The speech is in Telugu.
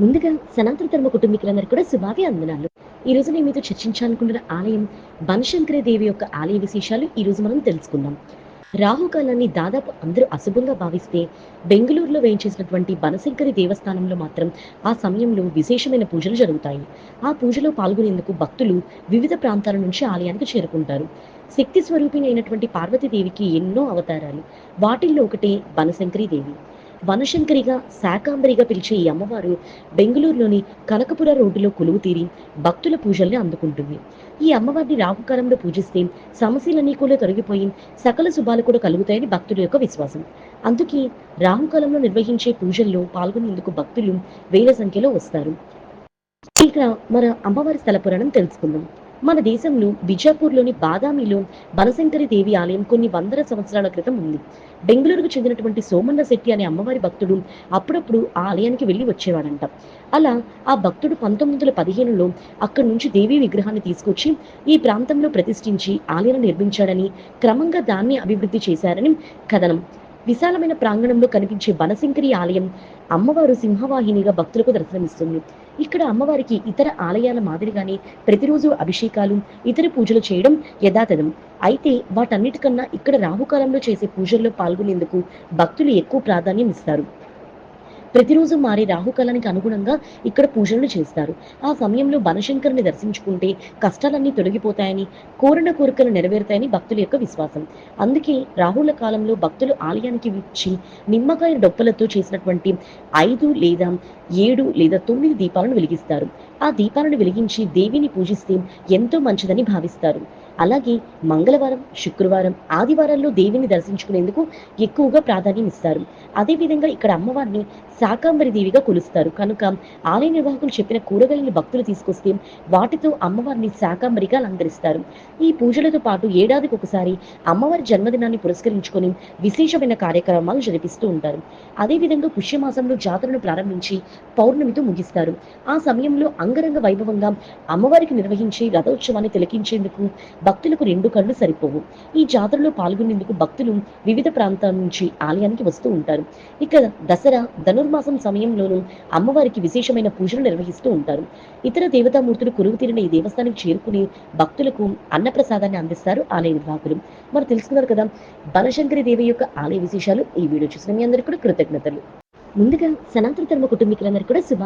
ముందుగా సనాతన ధర్మ కుటుంబీకులందరూ కూడా శుభావి అందనాలు ఈ రోజు నేను మీతో చర్చించాలనుకుంటున్న ఆలయం బనశంకరి దేవి యొక్క ఆలయ విశేషాలు ఈ రోజు మనం తెలుసుకుందాం. రాహుకాలాన్ని దాదాపు అందరూ అశుభంగా భావిస్తే బెంగళూరులో వేయించేసినటువంటి బనశంకరి దేవస్థానంలో మాత్రం ఆ సమయంలో విశేషమైన పూజలు జరుగుతాయి. ఆ పూజలో పాల్గొనేందుకు భక్తులు వివిధ ప్రాంతాల నుంచి ఆలయానికి చేరుకుంటారు. శక్తి స్వరూపిణి అయినటువంటి పార్వతీదేవికి ఎన్నో అవతారాలు. వాటిల్లో ఒకటే బనశంకరి దేవి. వనశంకరిగా శాకాంబరిగా పిలిచే ఈ అమ్మవారు బెంగళూరులోని కనకపుర రోడ్డులో కొలువు తీరి భక్తుల పూజల్ని అందుకుంటుంది. ఈ అమ్మవారిని రాహుకాలంలో పూజిస్తే సమస్యలన్నీ కూడా తొలగిపోయి సకల శుభాలు కూడా కలుగుతాయని భక్తుల యొక్క విశ్వాసం. అందుకే రాహుకాలంలో నిర్వహించే పూజల్లో పాల్గొనేందుకు భక్తులు వేల సంఖ్యలో వస్తారు. ఇక మన అమ్మవారి స్థల పురాణం తెలుసుకుందాం. మన దేశంలో బిజాపూర్లోని బాదామిలో బనశంకరి దేవి ఆలయం కొన్ని వందల సంవత్సరాల క్రితం ఉంది. బెంగళూరుకు చెందినటువంటి సోమన్న శెట్టి అనే అమ్మవారి భక్తుడు అప్పుడప్పుడు ఆ ఆలయానికి వెళ్ళి వచ్చేవాడంట. అలా ఆ భక్తుడు పంతొమ్మిది వందల పదిహేనులో అక్కడి నుంచి దేవి విగ్రహాన్ని తీసుకొచ్చి ఈ ప్రాంతంలో ప్రతిష్ఠించి ఆలయం నిర్మించాడని క్రమంగా దాన్ని అభివృద్ధి చేశారని కథనం. విశాలమైన ప్రాంగణంలో కనిపించే బనశంకరి ఆలయం అమ్మవారు సింహవాహినిగా భక్తులకు దర్శనమిస్తుంది. ఇక్కడ అమ్మవారికి ఇతర ఆలయాల మాదిరిగానే ప్రతిరోజు అభిషేకాలు ఇతర పూజలు చేయడం యథాతథం. అయితే వాటన్నిటికన్నా ఇక్కడ రాహుకాలంలో చేసే పూజల్లో పాల్గొనేందుకు భక్తులు ఎక్కువ ప్రాధాన్యం ఇస్తారు. ప్రతిరోజు మారే రాహుకాలానికి అనుగుణంగా ఇక్కడ పూజలు చేస్తారు. ఆ సమయంలో బనశంకరుని దర్శించుకుంటే కష్టాలన్నీ తొలగిపోతాయని కోరిన కోరికలు నెరవేరుతాయని భక్తుల యొక్క విశ్వాసం. అందుకే రాహుల కాలంలో భక్తులు ఆలయానికి వచ్చి నిమ్మకాయ డొప్పలతో చేసినటువంటి ఐదు లేదా ఏడు లేదా తొమ్మిది దీపాలను వెలిగిస్తారు. ఆ దీపాలను వెలిగించి దేవిని పూజిస్తే ఎంతో మంచిదని భావిస్తారు. అలాగే మంగళవారం శుక్రవారం ఆదివారాల్లో దేవిని దర్శించుకునేందుకు ఎక్కువగా ప్రాధాన్యం ఇస్తారు. అదేవిధంగా ఇక్కడ అమ్మవారిని శాకాంబరి దేవిగా కొలుస్తారు. కనుక ఆలయ నిర్వాహకులు చెప్పిన కూరగాయలను భక్తులు తీసుకొస్తే వాటితో అమ్మవారిని శాకాంబరిగా అలంకరిస్తారు. ఈ పూజలతో పాటు ఏడాదికి ఒకసారి అమ్మవారి జన్మదినాన్ని పురస్కరించుకొని విశేషమైన కార్యక్రమాలు జరిపిస్తూ ఉంటారు. అదేవిధంగా పుష్యమాసంలో జాతరను ప్రారంభించి పౌర్ణమితో ముగిస్తారు. ఆ సమయంలో అంగరంగ వైభవంగా అమ్మవారికి నిర్వహించే రథోత్సవాన్ని తిలకించేందుకు భక్తులకు రెండు కళ్ళు సరిపోవు. ఈ జాతరలో పాల్గొనేందుకు భక్తులు వివిధ ప్రాంతాల నుంచి ఆలయానికి వస్తూ ఉంటారు. ఇక దసరా ధనుర్మాసం సమయంలోనూ అమ్మవారికి విశేషమైన పూజలు నిర్వహిస్తూ ఉంటారు. ఇతర దేవతామూర్తులు కొలువు తీరిన ఈ దేవస్థానం చేరుకుని భక్తులకు అన్నప్రసాదాన్ని అందిస్తారు ఆలయ నిర్వాహకులు. మరి తెలుసుకున్నారు కదా బనశంకరి దేవి యొక్క ఆలయ విశేషాలు. ఈ వీడియో చూసిన మీ అందరికీ కూడా కృతజ్ఞతలు. ముందుగా సనాతన ధర్మ కుటుంబీకులందరికీ కూడా శుభా